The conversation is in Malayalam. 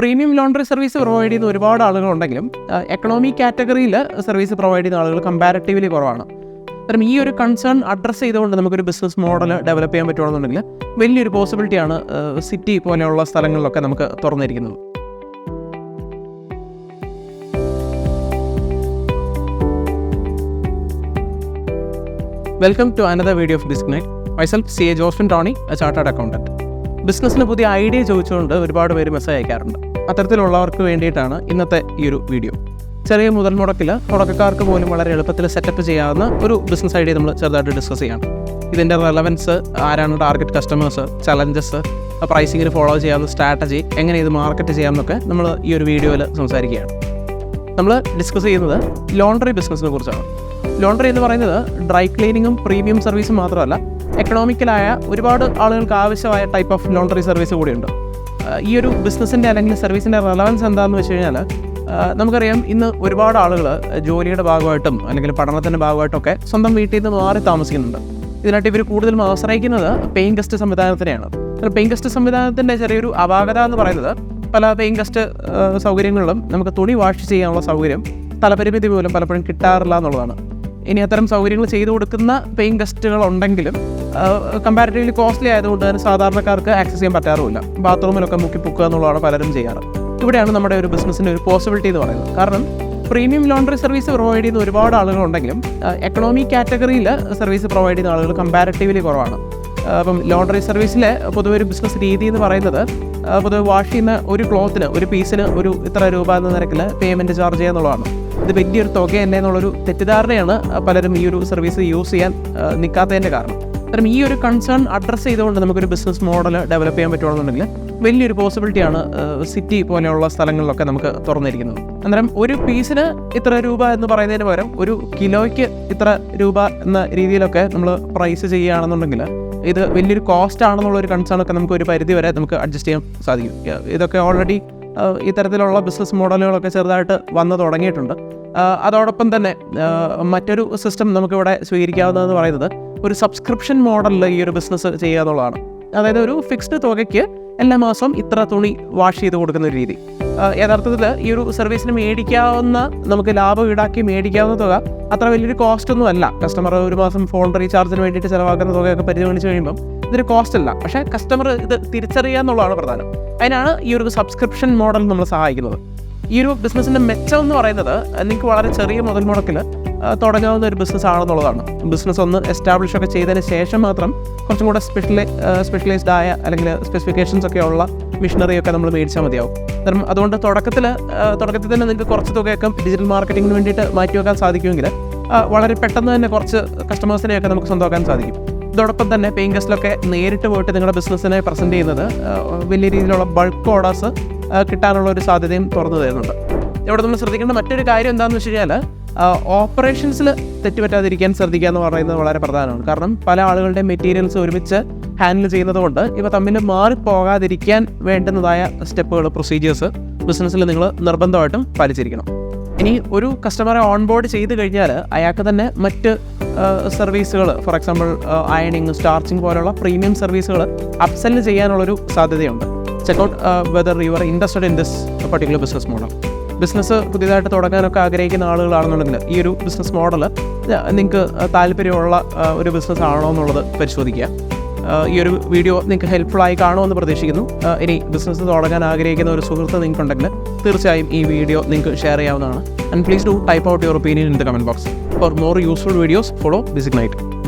പ്രീമിയം ലോണ്ടറി സർവീസ് പ്രൊവൈഡ് ചെയ്യുന്ന ഒരുപാട് ആളുകളുണ്ടെങ്കിലും എക്കണോമി കാറ്റഗറിയിൽ സർവീസ് പ്രൊവൈഡ് ചെയ്യുന്ന ആളുകൾ കമ്പാരറ്റീവ്ലി കുറവാണ്. അത്തരം ഈ ഒരു കൺസേൺ അഡ്രസ്സ് ചെയ്തുകൊണ്ട് നമുക്കൊരു ബിസിനസ് മോഡൽ ഡെവലപ്പ് ചെയ്യാൻ പറ്റുകയാണെന്നുണ്ടെങ്കിൽ വലിയൊരു പോസിബിലിറ്റിയാണ് സിറ്റി പോലെയുള്ള സ്ഥലങ്ങളിലൊക്കെ നമുക്ക് തുറന്നിരിക്കുന്നത്. Welcome to another video of Biz Knight myself C A Josphin Tony a chartered accountant ബിസിനസ്സിന് പുതിയ ഐഡിയ ചോദിച്ചുകൊണ്ട് ഒരുപാട് പേര് മെസ്സേജ് അയക്കാറുണ്ട്. അത്തരത്തിലുള്ളവർക്ക് വേണ്ടിയിട്ടാണ് ഇന്നത്തെ ഈ ഒരു വീഡിയോ. ചെറിയ മുതൽ മുടക്കിൽ തുടക്കക്കാർക്ക് പോലും വളരെ എളുപ്പത്തിൽ സെറ്റപ്പ് ചെയ്യാവുന്ന ഒരു ബിസിനസ് ഐഡിയ നമ്മൾ ചെറുതായിട്ട് ഡിസ്കസ് ചെയ്യണം. ഇതിന്റെ റെലവൻസ് ആരാണ് ടാർഗറ്റ് കസ്റ്റമേഴ്സ് ചലഞ്ചസ് പ്രൈസിങ്ങിന് ഫോളോ ചെയ്യാവുന്ന സ്ട്രാറ്റജി എങ്ങനെ ഇത് മാർക്കറ്റ് ചെയ്യാമെന്നൊക്കെ നമ്മൾ ഈ ഒരു വീഡിയോയിൽ സംസാരിക്കുകയാണ്. നമ്മൾ ഡിസ്കസ് ചെയ്യുന്നത് ലോണ്ടറി ബിസിനസ്സിനെ കുറിച്ചാണ്. ലോണ്ടറി എന്ന് പറയുന്നത് ഡ്രൈ ക്ലീനിങ്ങും പ്രീമിയം സർവീസും മാത്രമല്ല എക്കണോമിക്കലായ ഒരുപാട് ആളുകൾക്ക് ആവശ്യമായ ടൈപ്പ് ഓഫ് ലോണ്ടറി സർവീസ് കൂടിയുണ്ട്. ഈ ഒരു ബിസിനസ്സിന്റെ അല്ലെങ്കിൽ സർവീസിന്റെ റെലവൻസ് എന്താണെന്ന് വെച്ച് കഴിഞ്ഞാൽ നമുക്കറിയാം ഇന്ന് ഒരുപാട് ആളുകൾ ജോലിയുടെ ഭാഗമായിട്ടും അല്ലെങ്കിൽ പഠനത്തിന്റെ ഭാഗമായിട്ടൊക്കെ സ്വന്തം വീട്ടിൽ നിന്ന് മാറി താമസിക്കുന്നുണ്ട്. ഇതിനായിട്ട് ഇവർ കൂടുതലും ആശ്രയിക്കുന്നത് പെയിങ് ഗസ്റ്റ് സംവിധാനത്തിനെയാണ്. പെയിങ് ഗസ്റ്റ് സംവിധാനത്തിന്റെ ചെറിയൊരു അപാകത എന്ന് പറയുന്നത് പല പെയിങ് ഗസ്റ്റ് സൗകര്യങ്ങളിലും നമുക്ക് തുണി വാഷ് ചെയ്യാനുള്ള സൗകര്യം തലപരിമിതി പോലും പലപ്പോഴും കിട്ടാറില്ല എന്നുള്ളതാണ്. ഇനി അത്തരം സൗകര്യങ്ങൾ ചെയ്തു കൊടുക്കുന്ന പെയിങ് ഗസ്റ്റുകൾ ഉണ്ടെങ്കിലും കമ്പാരിറ്റീവ്ലി കോസ്റ്റ്ലി ആയതുകൊണ്ട് തന്നെ സാധാരണക്കാർക്ക് ആക്സസ് ചെയ്യാൻ പറ്റാറുമില്ല. ബാത്റൂമിലൊക്കെ മുക്കിപ്പൊക്കുക എന്നുള്ളതാണ് പലരും ചെയ്യാറ്. ഇവിടെയാണ് നമ്മുടെ ഒരു ബിസിനസ്സിന്റെ ഒരു പോസിബിലിറ്റി എന്ന് പറയുന്നത്. കാരണം പ്രീമിയം ലോണ്ടറി സർവീസ് പ്രൊവൈഡ് ചെയ്യുന്ന ഒരുപാട് ആളുകളുണ്ടെങ്കിലും എക്കണോമിക് കാറ്റഗറിയിൽ സർവീസ് പ്രൊവൈഡ് ചെയ്യുന്ന ആളുകൾ കമ്പാരിറ്റീവ്ലി കുറവാണ്. അപ്പം ലോണ്ടറി സർവീസിലെ പൊതുവെ ഒരു ബിസിനസ് രീതി എന്ന് പറയുന്നത് പൊതുവെ വാഷ് ചെയ്യുന്ന ഒരു ക്ലോത്തിന് ഒരു പീസിന് ഒരു ഇത്ര രൂപ എന്ന നിരക്കിൽ പേയ്മെന്റ് ചാർജ് ചെയ്യുക എന്നുള്ളതാണ്. ഇത് വലിയൊരു തുക തന്നെ എന്നുള്ളൊരു തെറ്റിദ്ധാരണയാണ് പലരും ഈ ഒരു സർവീസ് യൂസ് ചെയ്യാൻ നിൽക്കാത്തതിന്റെ കാരണം. അത്തരം ഈ ഒരു കൺസേൺ അഡ്രസ്സ് ചെയ്തുകൊണ്ട് നമുക്കൊരു ബിസിനസ് മോഡൽ ഡെവലപ്പ് ചെയ്യാൻ പറ്റുകയാണെന്നുണ്ടെങ്കിൽ വലിയൊരു പോസിബിലിറ്റിയാണ് സിറ്റി പോലെയുള്ള സ്ഥലങ്ങളിലൊക്കെ നമുക്ക് തുറന്നിരിക്കുന്നത്. അന്നേരം ഒരു പീസിന് ഇത്ര രൂപ എന്ന് പറയുന്നതിന് പകരം ഒരു കിലോയ്ക്ക് ഇത്ര രൂപ എന്ന രീതിയിലൊക്കെ നമ്മൾ പ്രൈസ് ചെയ്യുകയാണെന്നുണ്ടെങ്കിൽ ഇത് വലിയൊരു കോസ്റ്റ് ആണെന്നുള്ള ഒരു കൺസേൺ ഒക്കെ നമുക്ക് ഒരു പരിധി വരെ നമുക്ക് അഡ്ജസ്റ്റ് ചെയ്യാൻ സാധിക്കും. ഇതൊക്കെ ഓൾറെഡി ഇത്തരത്തിലുള്ള ബിസിനസ് മോഡലുകളൊക്കെ ചെറുതായിട്ട് വന്നു തുടങ്ങിയിട്ടുണ്ട്. അതോടൊപ്പം തന്നെ മറ്റൊരു സിസ്റ്റം നമുക്കിവിടെ സ്വീകരിക്കാവുന്നതെന്ന് പറയുന്നത് ഒരു സബ്സ്ക്രിപ്ഷൻ മോഡലിൽ ഈ ഒരു ബിസിനസ് ചെയ്യുക എന്നുള്ളതാണ്. അതായത് ഒരു ഫിക്സ്ഡ് തുകയ്ക്ക് എല്ലാ മാസവും ഇത്ര തുണി വാഷ് ചെയ്ത് കൊടുക്കുന്ന ഒരു രീതി. യഥാർത്ഥത്തിൽ ഈ ഒരു സർവീസിന് മേടിക്കാവുന്ന നമുക്ക് ലാഭം ഈടാക്കി മേടിക്കാവുന്ന തുക അത്ര വലിയൊരു കോസ്റ്റ് ഒന്നും അല്ല. കസ്റ്റമർ ഒരു മാസം ഫോൺ റീചാർജിന് വേണ്ടിയിട്ട് ചിലവാക്കുന്ന തുകയൊക്കെ പരിഗണിച്ച് കഴിയുമ്പം ഇതൊരു കോസ്റ്റ് അല്ല. പക്ഷേ കസ്റ്റമർ ഇത് തിരിച്ചറിയുക എന്നുള്ളതാണ് പ്രധാനം. അതിനാണ് ഈ ഒരു സബ്സ്ക്രിപ്ഷൻ മോഡൽ നമ്മൾ സഹായിക്കുന്നത്. ഈ ഒരു ബിസിനസ്സിന്റെ മെച്ചം എന്ന് പറയുന്നത് നിങ്ങൾക്ക് വളരെ ചെറിയ മുതൽ മുടക്കിൽ തുടങ്ങാവുന്ന ഒരു ബിസിനസ് ആണെന്നുള്ളതാണ്. ബിസിനസ് ഒന്ന് എസ്റ്റാബ്ലിഷ് ഒക്കെ ചെയ്തതിന് ശേഷം മാത്രം കുറച്ചും കൂടെ സ്പെഷ്യലൈ സ്പെഷ്യലൈസ്ഡ് ആയ അല്ലെങ്കിൽ സ്പെസിഫിക്കേഷൻസ് ഒക്കെ ഉള്ള മിഷനറി ഒക്കെ നമ്മൾ മേടിച്ചാൽ മതിയാവും. കാരണം അതുകൊണ്ട് തുടക്കത്തിൽ തുടക്കത്തിൽ തന്നെ നിങ്ങൾക്ക് കുറച്ച് തുകയൊക്കെ ഡിജിറ്റൽ മാർക്കറ്റിങ്ങിന് വേണ്ടിയിട്ട് മാറ്റി വെക്കാൻ സാധിക്കുമെങ്കിൽ വളരെ പെട്ടെന്ന് തന്നെ കുറച്ച് കസ്റ്റമേഴ്സിനെയൊക്കെ നമുക്ക് സ്വന്തമാക്കാൻ സാധിക്കും. ഇതോടൊപ്പം തന്നെ പെയിങ് ഗസ്റ്റിലൊക്കെ നേരിട്ട് പോയിട്ട് നിങ്ങളുടെ ബിസിനസ്സിനെ പ്രസന്റ് ചെയ്യുന്നത് വലിയ രീതിയിലുള്ള ബൾക്ക് ഓർഡേഴ്സ് കിട്ടാനുള്ള ഒരു സാധ്യതയും തുറന്നു തരുന്നുണ്ട്. ഇവിടെ നമ്മൾ ശ്രദ്ധിക്കേണ്ട മറ്റൊരു കാര്യം എന്താണെന്ന് വെച്ച് കഴിഞ്ഞാൽ ഓപ്പറേഷൻസിൽ തെറ്റുപറ്റാതിരിക്കാൻ ശ്രദ്ധിക്കുക എന്ന് പറയുന്നത് വളരെ പ്രധാനമാണ്. കാരണം പല ആളുകളുടെ മെറ്റീരിയൽസ് ഒരുമിച്ച് ഹാൻഡിൽ ചെയ്യുന്നത് കൊണ്ട് ഇവ തമ്മിൽ മാറിപ്പോകാതിരിക്കാൻ വേണ്ടുന്നതായ സ്റ്റെപ്പുകൾ പ്രൊസീജിയേഴ്സ് ബിസിനസ്സിൽ നിങ്ങൾ നിർബന്ധമായിട്ടും പാലിച്ചിരിക്കണം. ഇനി ഒരു കസ്റ്റമറെ ഓൺബോർഡ് ചെയ്ത് കഴിഞ്ഞാൽ അയാൾക്ക് തന്നെ മറ്റ് സർവീസുകൾ ഫോർ എക്സാമ്പിൾ അയണിങ് സ്റ്റാർച്ചിങ് പോലുള്ള പ്രീമിയം സർവീസുകൾ അപ്സെൽ ചെയ്യാനുള്ളൊരു സാധ്യതയുണ്ട്. Checkout whether are interested in this particular business model business പുതിയതായിട്ട് തുടങ്ങാനൊക്കെ ആഗ്രഹിക്കുന്ന ആളുകളാണെന്നുണ്ടെങ്കിൽ ഈ ഒരു ബിസിനസ് മോഡൽ നിങ്ങൾക്ക് താല്പര്യമുള്ള ഒരു ബിസിനസ് ആണോ എന്നുള്ളത് പരിശോധിക്കുക. ഈ ഒരു വീഡിയോ നിങ്ങൾക്ക് ഹെൽപ്ഫുൾ ആയി കാണുമെന്ന് പ്രതീക്ഷിക്കുന്നു. ഇനി ബിസിനസ് തുടങ്ങാൻ ആഗ്രഹിക്കുന്ന ഒരു സുഹൃത്ത് നിങ്ങൾക്കുണ്ടെങ്കിൽ തീർച്ചയായും ഈ വീഡിയോ നിങ്ങൾക്ക് ഷെയർ ചെയ്യാവുന്നതാണ്. And please do type out your opinion in the comment box for more useful videos follow Biz Knight